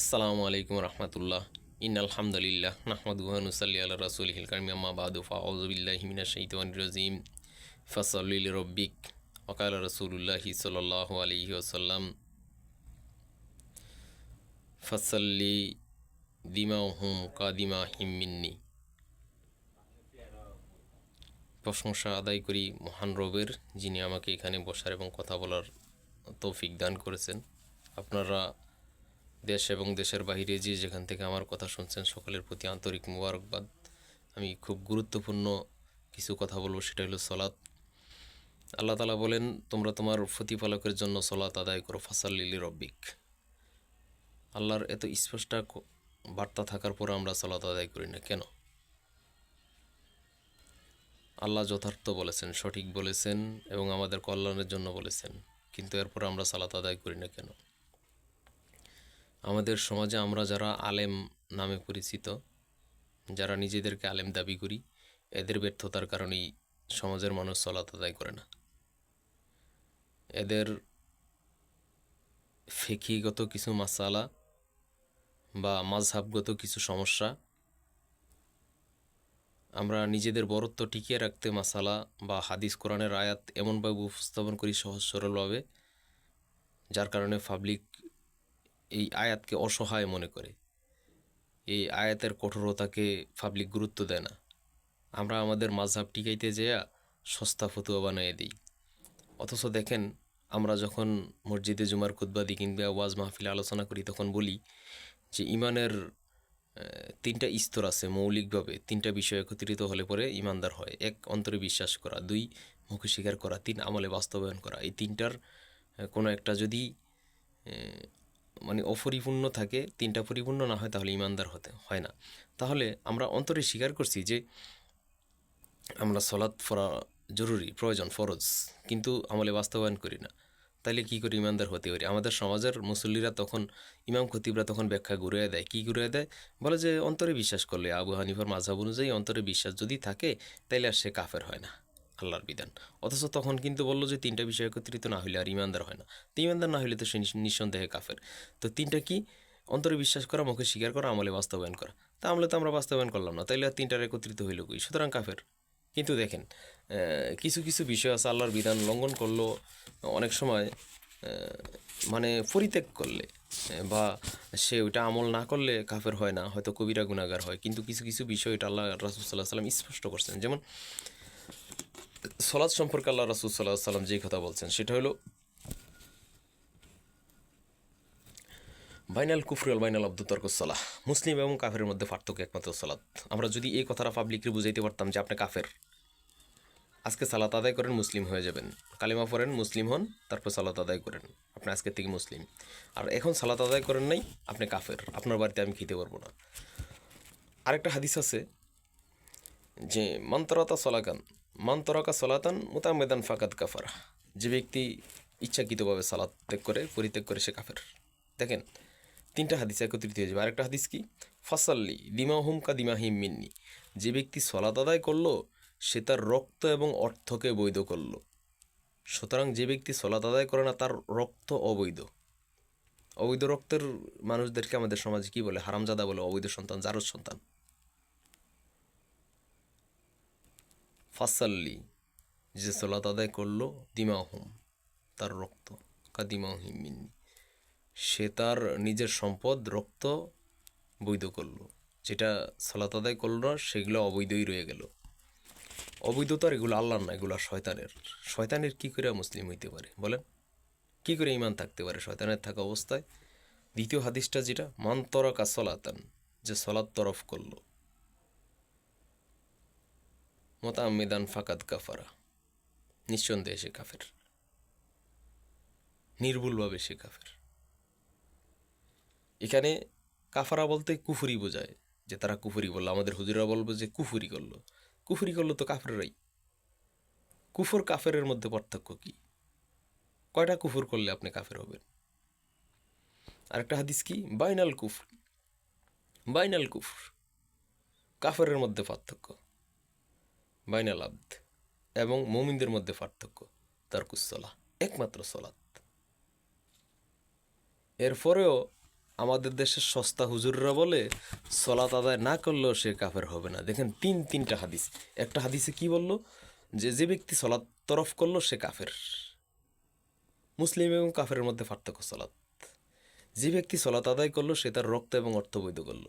আসসালামু আলাইকুম রহমতুল্লাহ। ইন আলহামদুলিল্লাহ নাহমদ গুহানুসাল্লি আল্লাহ রাসুল হিলকারমি আম্মা বাদু ফাউজবিল্লাহ মিনা শৈতান রাজিম। ফসলিল রব্বিক ওকাল রসুল্লাহি সাল্লাহ আলহি ওসাল্লাম ফসল্লি দিমা হুম কাদিমা হিমিন্নি প্রশংসা আদায় করি মহান রবের, যিনি আমাকে এখানে বসার এবং কথা বলার তৌফিক দান করেছেন। আপনারা দেশ এবং দেশের বাইরে যে যেখান থেকে আমার কথা শুনছেন, সকলের প্রতি আন্তরিক মুবারকবাদ। আমি খুব গুরুত্বপূর্ণ কিছু কথা বলব সেটা হলো সলাৎ। আল্লাহ তালা বলেন, তোমরা তোমার প্রতিপালকের জন্য সলাৎ আদায় করো ফাসাল্লিলি রব্বিক আল্লাহর এত স্পষ্ট বার্তা থাকার পর আমরা সলাৎ আদায় করি না। কেন? আল্লাহ যথার্থ বলেছেন, সঠিক বলেছেন এবং আমাদের কল্যাণের জন্য বলেছেন, কিন্তু এরপর আমরা সালাত আদায় করি না কেন? আমাদের সমাজে আমরা যারা আলেম নামে পরিচিত, যারা নিজেদেরকে আলেম দাবি করি, এদের ব্যর্থতার কারণেই সমাজের মানুষ সলাত আদায় করে না। এদের ফেকিগত কিছু মাসালা বা মাঝহাবগত কিছু সমস্যা, আমরা নিজেদের বরত্ব টিকিয়ে রাখতে মাসালা বা হাদিস, কোরআনের আয়াত এমনভাবে উপস্থাপন করি সহজ সরলভাবে যার কারণে পাবলিক এই আয়াতকে অসহায় মনে করে। এই আয়াতের কঠোরতাকে পাবলিক গুরুত্ব দেয় না। আমরা আমাদের মাঝহাব টিকাইতে যেয়া সস্তা ফতুয়া বানিয়ে দিই। অথচ দেখেন, আমরা যখন মসজিদে জুমার দিই কিংবা ওয়াজ মাহফিলে আলোচনা করি, তখন বলি যে ইমানের তিনটা স্তর আছে মৌলিকভাবে। তিনটা বিষয় একত্রিত হলে পরে ইমানদার হয়। এক, অন্তরে বিশ্বাস করা। দুই, মুখে স্বীকার করা। তিন, আমলে বাস্তবায়ন করা। এই তিনটার কোনো একটা যদি মানে অপরিপূর্ণ থাকে, তিনটা পরিপূর্ণ না হয় তাহলে ইমানদার হতে হয় না। তাহলে আমরা অন্তরে স্বীকার করছি যে আমরা সলাৎ পড়া জরুরি, প্রয়োজন, ফরজ, কিন্তু আমলে বাস্তবায়ন করি না। তাইলে কী করে ইমানদার হতে পারি? আমাদের সমাজের মুসল্লিরা তখন, ইমাম খতিবরা তখন ব্যাখ্যা ঘুরিয়ে দেয়। কী ঘুরিয়ে দেয়? বলে যে, অন্তরে বিশ্বাস করলে আবু হানিফার মাঝহাব অনুযায়ী অন্তরে বিশ্বাস যদি থাকে, তাইলে আর সে কাফের হয় না। আল্লাহর বিধান। অথচ তখন কিন্তু বলল যে তিনটা বিষয় একত্রিত না হলে আর ইমানদার হয় না। তো ইমানদার না হলে তো সে নিঃসন্দেহে কাফের। তো তিনটা কি? অন্তরে বিশ্বাস করা, মুখে স্বীকার করা, আমলে বাস্তবায়ন করা। তা আমলে তো আমরা বাস্তবায়ন করলাম না, তাইলে আর তিনটার একত্রিত হইল কই? সুতরাং কাফের। কিন্তু দেখেন কিছু কিছু বিষয় আছে আল্লাহর বিধান লঙ্ঘন করল অনেক সময় মানে পরিত্যাগ করলে বা সে ওইটা আমল না করলে কাফের হয় না, হয়তো কবিরা গুণাগার হয়। কিন্তু কিছু কিছু বিষয় এটা আল্লাহ রাসুসাল্লাহ সাল্লাম স্পষ্ট করছেন। যেমন সলাৎ সম্পর্কে আল্লাহ রাসুল সাল্লাহ সাল্লাম যেই কথা বলছেন, সেটা হলো, বাইনাল কুফরি আল বাইনাল আব্দু তর্ক সালাহ। মুসলিম এবং কাফের মধ্যে পার্থক্য একমাত্র সালাত আমরা যদি এই কথাটা পাবলিককে বুঝাইতে পারতাম যে আপনি কাফের, আজকে সালাত আদায় করেন, মুসলিম হয়ে যাবেন। কালিমা পড়েন, মুসলিম হন, তারপর সালাত আদায় করেন। আপনি আজকে থেকে মুসলিম। আর এখন সালাত আদায় করেন নাই, আপনি কাফের। আপনার বাড়িতে আমি খেতে পারব না। আরেকটা হাদিস আছে যে মন্তরতা সলাকান মন্তরকা সলাতান মোতামেদান ফাকাত কাফার। যে ব্যক্তি ইচ্ছাকৃতভাবে সালাত ত্যাগ করে, পরিত্যাগ করে, সে কাফের। দেখেন, তিনটা হাদিস একত্রিত হয়ে যাবে। আরেকটা হাদিস কি? ফাসাল্লি দিমাহুম কা দিমাহিম মিন্নি। যে ব্যক্তি সলাত আদায় করল, সে তার রক্ত এবং অর্থকে বৈধ করল। সুতরাং যে ব্যক্তি সলাত আদায় করে না, তার রক্ত অবৈধ। অবৈধ রক্তের মানুষদেরকে আমাদের সমাজে কী বলে? হারামজাদা বলে, অবৈধ সন্তান, জারজ সন্তান। ফাসাল্লি, যে সলাত আদায় করল, দিমাহুম, তার রক্ত কা দিমাহিম মিন্নি। সে তার নিজের সম্পদ, রক্ত বৈধ করল। যেটা সলাত আদায় করল না, সেগুলো অবৈধই রয়ে গেল। অবৈধতার এগুলো আল্লাহর না, এগুলো শয়তানের। শয়তানের কি করে মুসলিম হইতে পারে, বলেন? কি করে ইমান থাকতে পারে শয়তানের থাকা অবস্থায়? দ্বিতীয় হাদিসটা যেটা, মান তরকা সলাতান, যে সলাত তরফ করল। মোতামেদান ফাকাদ কাফারা। নিঃসন্দেহে সে কাফের। নির্ভুলভাবে সে কাফের। এখানে কাফারা বলতে কুফুরি বোঝায় যে তারা কুফুরি বলল আমাদের হুজুরা বলব যে কুফুরি করল। কুফুরি করল তো কাফেররাই। কুফর কাফেরের মধ্যে পার্থক্য কি? কয়টা কুফুর করলে আপনি কাফের হবেন? আরেকটা হাদিস কি? বাইনাল কুফর। বাইনাল কুফর। কাফেরের মধ্যে পার্থক্য। বাইনাল আব্দ এবং মমিনদের মধ্যে পার্থক্য তারকুসলা একমাত্র সলাৎ। এরপরেও আমাদের দেশের সস্তা হুজুররা বলে সলাত আদায় না করলেও সে কাফের হবে না। দেখেন, তিন, তিনটা হাদিস। একটা হাদিসে কি বলল? যে যে ব্যক্তি সলাৎ তরফ করল, সে কাফের। মুসলিম এবং কাফের মধ্যে পার্থক্য সলাৎ। যে ব্যক্তি সলাত আদায় করল, সে তার রক্ত এবং অর্থ বৈধ করল।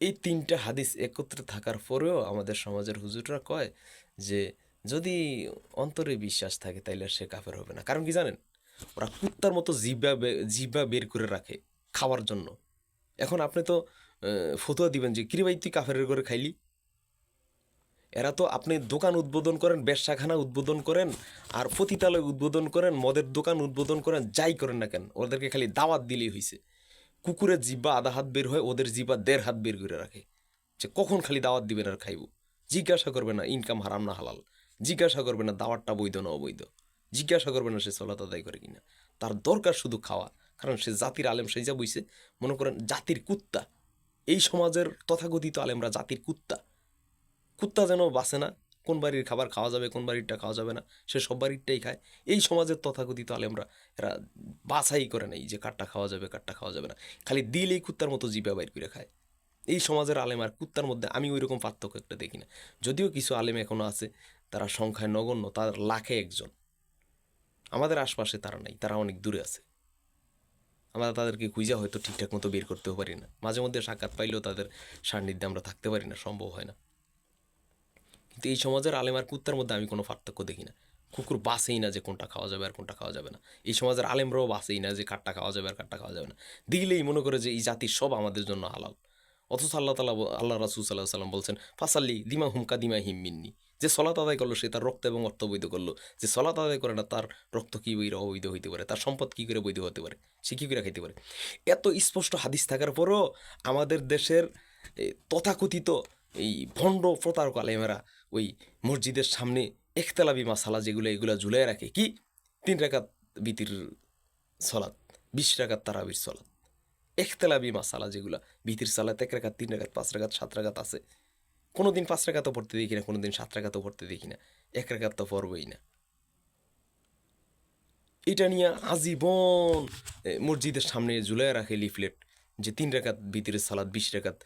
এই তিনটা হাদিস একত্রে থাকার পরেও আমাদের সমাজের হুজুররা কয় যে, যদি অন্তরে বিশ্বাস থাকে তাইলে সে কাফের হবে না। কারণ কি জানেন? ওরা কুত্তার মতো জিবা বে- জিবা বের করে রাখে খাওয়ার জন্য। এখন আপনি তো ফতুয়া দিবেন যে, কিরে ভাই, তুই কাফের করে খাইলি? এরা তো আপনি দোকান উদ্বোধন করেন, ব্যবসাখানা উদ্বোধন করেন, আর পতিতালয় উদ্বোধন করেন, মদের দোকান উদ্বোধন করেন, যাই করেন না কেন, ওদেরকে খালি দাওয়াত দিলেই হয়েছে কুকুরের জিব্বা আধা হাত বের হয় ওদের জিব্বা দেড় হাত বের করে রাখে। যে কখন খালি দাওয়াত দিবেন আর খাইব? জিজ্ঞাসা করবে না ইনকাম হারাম না হালাল। জিজ্ঞাসা করবে না দাওয়াতটা বৈধ না অবৈধ। জিজ্ঞাসা করবে না সে সলাত আদায় করে কিনা। তার দরকার শুধু খাওয়া, কারণ সে জাতির আলেম সেই যা বইছে, মনে করেন জাতির কুত্তা। এই সমাজের তথাকথিত আলেমরা জাতির কুত্তা। কুত্তা যেন বাঁচে না কোন বাড়ির খাবার খাওয়া যাবে, কোন বাড়িরটা খাওয়া যাবে না, সে সব বাড়িরটাই খায়। এই সমাজের তথাকথিত আলেমরা, এরা বাছাই করে নেই যে কাঠটা খাওয়া যাবে কাঠটা খাওয়া যাবে না। খালি দিলেই কুত্তার মতো জিবা বাইর করে খায়। এই সমাজের আলেম আর কুত্তার মধ্যে আমি ওই রকম পার্থক্য একটা দেখি না। যদিও কিছু আলেম এখনও আছে, তারা সংখ্যায় নগণ্য, তার লাখে একজন। আমাদের আশপাশে তারা নাই, তারা অনেক দূরে আছে। আমরা তাদেরকে খুঁজা হয়তো ঠিকঠাক মতো বের করতেও পারি না। মাঝে মধ্যে সাক্ষাৎ পাইলেও তাদের সান্নিধ্যে আমরা থাকতে পারি না, সম্ভব হয় না। কিন্তু এই সমাজের আলেম আর কুত্তার মধ্যে আমি কোনো পার্থক্য দেখি না। কুকুর বাসেই না যে কোনটা খাওয়া যাবে আর কোনটা খাওয়া যাবে না। এই সমাজের আলেমরাও বাসেই না যে কাঠটা খাওয়া যাবে আর কাঠটা খাওয়া যাবে না। দিলেই মনে করে যে এই জাতির সব আমাদের জন্য হালাল। অথচ আল্লাহ তালা আল্লাহ রাসুল সাল্লাহ সাল্লাম বলছেন, ফাসাল্লি দিমা হুমকা দিমা হিম মিন্নি। যে সলাত আদায় করল, সে তার রক্ত এবং অর্থ বৈধ করল। যে সলাত আদায় করে না, তার রক্ত কী বৈর অবৈধ হইতে পারে? তার সম্পদ কী করে বৈধ হতে পারে? সে কী করে খাইতে পারে? এত স্পষ্ট হাদিস থাকার পরও আমাদের দেশের তথাকথিত এই ভণ্ড প্রতারক আলেমেরা ওই মসজিদের সামনে একতলাবি মাসালা যেগুলো, এগুলো ঝুলাই রাখে। কি? তিন রাকাত বিতির সলাৎ বিশ রাকাত তারাবির সলাৎ একতলাবি মাসালা যেগুলা, বিতির সালাত এক রাকাত, তিন রাকাত, পাঁচ রাকাত, সাত রাকাত আছে। কোনো দিন পাঁচ রাকাতও পড়তে দেখি না কোনো দিন সাত রাকাতও পড়তে দেখি না। এক রাকাত তো পড়বই না। এটা নিয়ে আজীবন মসজিদের সামনে ঝুলাই রাখে লিফলেট যে তিন রেখাত বিতির সালাদ বিশ রেখাত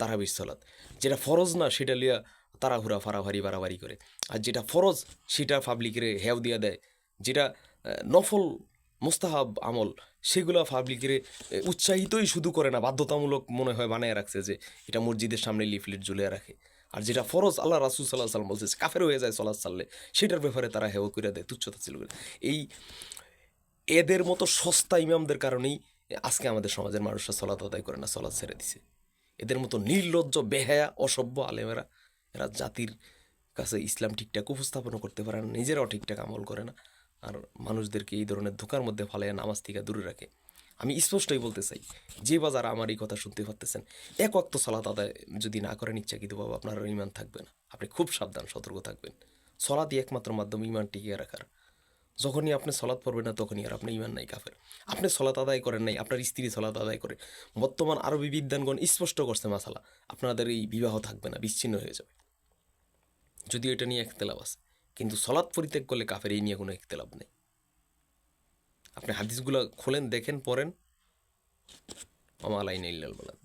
তারাবির সালাদ যেটা ফরজ না, সেটা লিয়া তাড়াহুড়া, ফাড়াফাড়ি, বাড়াবাড়ি করে। আর যেটা ফরজ, সেটা পাবলিকের হেও দিয়া দেয়। যেটা নফল, মোস্তাহাব আমল, সেগুলো পাবলিকের উৎসাহিতই শুধু করে না, বাধ্যতামূলক মনে হয় বানায় রাখছে যে, এটা মসজিদের সামনে লিফলেট ঝুলে রাখে। আর যেটা ফরজ, আল্লাহ রাসুল সাল্লাহ সাল্লাম বলছে কাফের হয়ে যায় সলাদ সাল্লে সেটার ব্যাপারে তারা হেও করে দেয় তুচ্ছতা ছিল করে। এই, এদের মতো সস্তা ইমামদের কারণেই আজকে আমাদের সমাজের মানুষরা সলাত আদায় করে না সলাৎ ছেড়ে দিছে। এদের মতো নির্লজ্জ, বেহায়া, অসভ্য আলেমেরা এরা জাতির কাছে ইসলাম ঠিকঠাক উপস্থাপন করতে পারে না, নিজেরাও ঠিকঠাক আমল করে না। আর মানুষদেরকে এই ধরনের ধোকার মধ্যে ফালাইয়া নামাজ থেকে দূরে রাখে। আমি স্পষ্টই বলতে চাই, যে বাজার আমার এই কথা শুনতে পারতেছেন, এক অক্ত সলাত আদায় যদি না করেন ইচ্ছা কিন্তু বাবা আপনার ইমান থাকবে না। আপনি খুব সাবধান, সতর্ক থাকবেন। সলাদই একমাত্র মাধ্যম ইমান টিকিয়ে রাখার। যখনই আপনি সলাৎ পড়বেন না, তখনই আর আপনি ইমান নাই কাফের। আপনি সলাৎ আদায় করেন নাই, আপনার স্ত্রী সলাৎ আদায় করে। বর্তমান আরবি বিদ্যানগণ স্পষ্ট করছে, মাসালা, আপনাদের এই বিবাহ থাকবে না, বিচ্ছিন্ন হয়ে যাবে। যদিও এটা নিয়ে একতেলাভ আছে কিন্তু সলাৎ পরিত্যাগ করলে কাফের এই নিয়ে কোনো একতেলাভ নেই। আপনি হাদিসগুলো খোলেন, দেখেন, পড়েন। আমার অমালাইন ইল্লাল বালাদ।